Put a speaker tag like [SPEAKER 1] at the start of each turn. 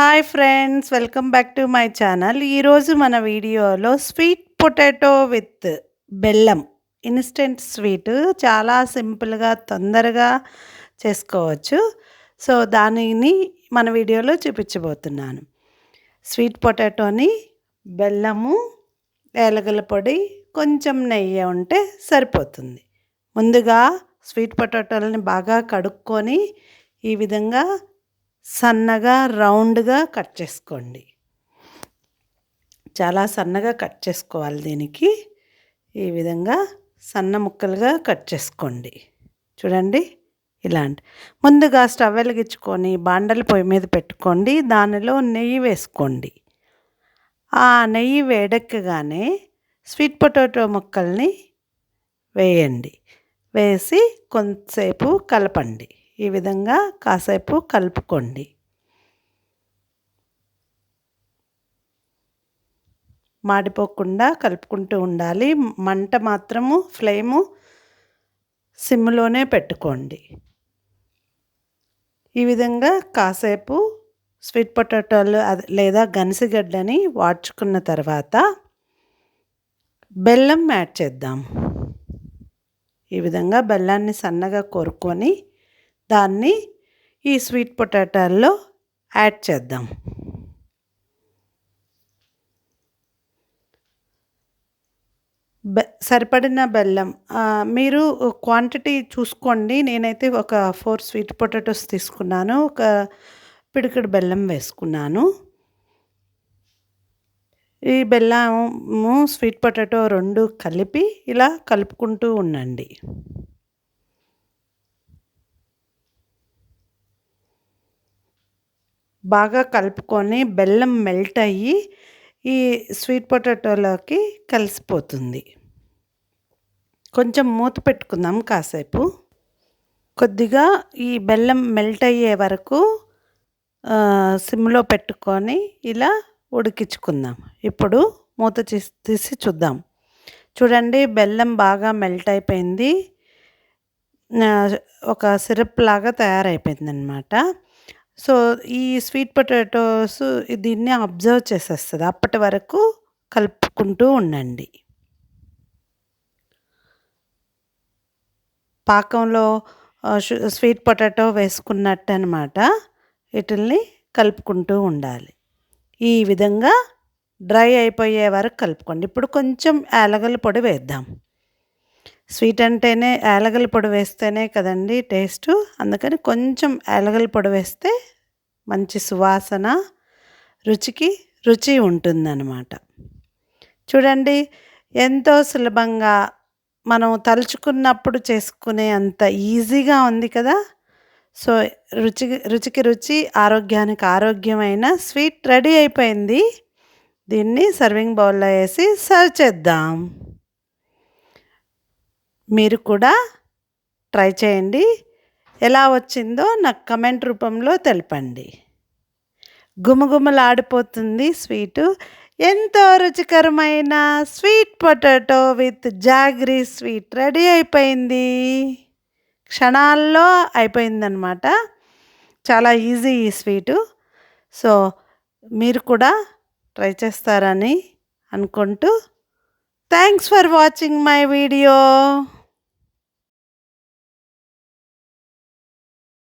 [SPEAKER 1] Hi friends welcome back to my channel. ఈరోజు మన వీడియోలో స్వీట్ పొటాటో విత్ బెల్లం. ఇన్స్టెంట్ స్వీట్ చాలా సింపుల్గా తొందరగా చేసుకోవచ్చు. సో దానిని మన వీడియోలో చూపించబోతున్నాను. స్వీట్ పొటాటోని బెల్లము ఏలగల పొడి కొంచెం నెయ్యి ఉంటే సరిపోతుంది. ముందుగా స్వీట్ పొటాటోలని బాగా కడుక్కొని ఈ విధంగా సన్నగా రౌండ్గా కట్ చేసుకోండి. చాలా సన్నగా కట్ చేసుకోవాలి దీనికి. ఈ విధంగా సన్న ముక్కలుగా కట్ చేసుకోండి. చూడండి ఇలాంటి. ముందుగా స్టవ్ వెలిగించుకొని బాండల పొయ్యి మీద పెట్టుకోండి. దానిలో నెయ్యి వేసుకోండి. ఆ నెయ్యి వేడెక్కగానే స్వీట్ పొటాటో ముక్కల్ని వేయండి. వేసి కొంతసేపు కలపండి. ఈ విధంగా కాసేపు కలుపుకోండి. మాడిపోకుండా కలుపుకుంటూ ఉండాలి. మంట మాత్రము ఫ్లేము సిమ్లోనే పెట్టుకోండి. ఈ విధంగా కాసేపు స్వీట్ పొటాటోలు లేదా గనిసిగడ్డని వాడ్చుకున్న తర్వాత బెల్లం యాడ్ చేద్దాం. ఈ విధంగా బెల్లాన్ని సన్నగా కొరుక్కొని దాన్ని ఈ స్వీట్ పొటాటోల్లో యాడ్ చేద్దాం. బె సరిపడిన బెల్లం. మీరు క్వాంటిటీ చూసుకోండి. నేనైతే ఒక ఫోర్ స్వీట్ పొటాటోస్ తీసుకున్నాను. ఒక పిడికిడు బెల్లం వేసుకున్నాను. ఈ బెల్లము స్వీట్ పొటాటో రెండు కలిపి ఇలా కలుపుకుంటూ ఉండండి. బాగా కలుపుకొని బెల్లం మెల్ట్ అయ్యి ఈ స్వీట్ పొటాటోలోకి కలిసిపోతుంది. కొంచెం మూత పెట్టుకుందాం కాసేపు. కొద్దిగా ఈ బెల్లం మెల్ట్ అయ్యే వరకు సిమ్లో పెట్టుకొని ఇలా ఉడికించుకుందాం. ఇప్పుడు మూత తీసి చూద్దాం. చూడండి బెల్లం బాగా మెల్ట్ అయిపోయింది. ఒక సిరప్ లాగా తయారైపోయింది అనమాట సో ఈ స్వీట్ పొటాటోస్ దీన్ని అబ్జర్వ్ చేసేస్తుంది. అప్పటి వరకు కలుపుకుంటూ ఉండండి. పాకంలో స్వీట్ పొటాటో వేసుకున్నట్టు అనమాట వీటిల్ని కలుపుకుంటూ ఉండాలి. ఈ విధంగా డ్రై అయిపోయే వరకు కలుపుకోండి. ఇప్పుడు కొంచెం యాలగల పొడి వేద్దాం. స్వీట్ అంటేనే యాలగల పొడి వేస్తేనే కదండి టేస్ట్. అందుకని కొంచెం యాలగల పొడి వేస్తే మంచి సువాసన రుచికి రుచి ఉంటుందన్నమాట. చూడండి ఎంతో సులభంగా మనం తలుచుకున్నప్పుడు చేసుకునే అంత ఈజీగా ఉంది కదా. సో రుచి రుచికి రుచి ఆరోగ్యానికి ఆరోగ్యమైన స్వీట్ రెడీ అయిపోయింది. దీన్ని సర్వింగ్ బౌల్లో వేసి సర్వ్ చేద్దాం. మీరు కూడా ట్రై చేయండి. ఎలా వచ్చిందో నాకు కమెంట్ రూపంలో తెలపండి. గుమగుమలాడిపోతుంది స్వీటు. ఎంతో రుచికరమైన sweet potato with jaggery sweet ready అయిపోయింది. క్షణాల్లో అయిపోయిందనమాట చాలా ఈజీ ఈ స్వీటు. సో మీరు కూడా ట్రై చేస్తారని అనుకుంటూ thanks for watching my video.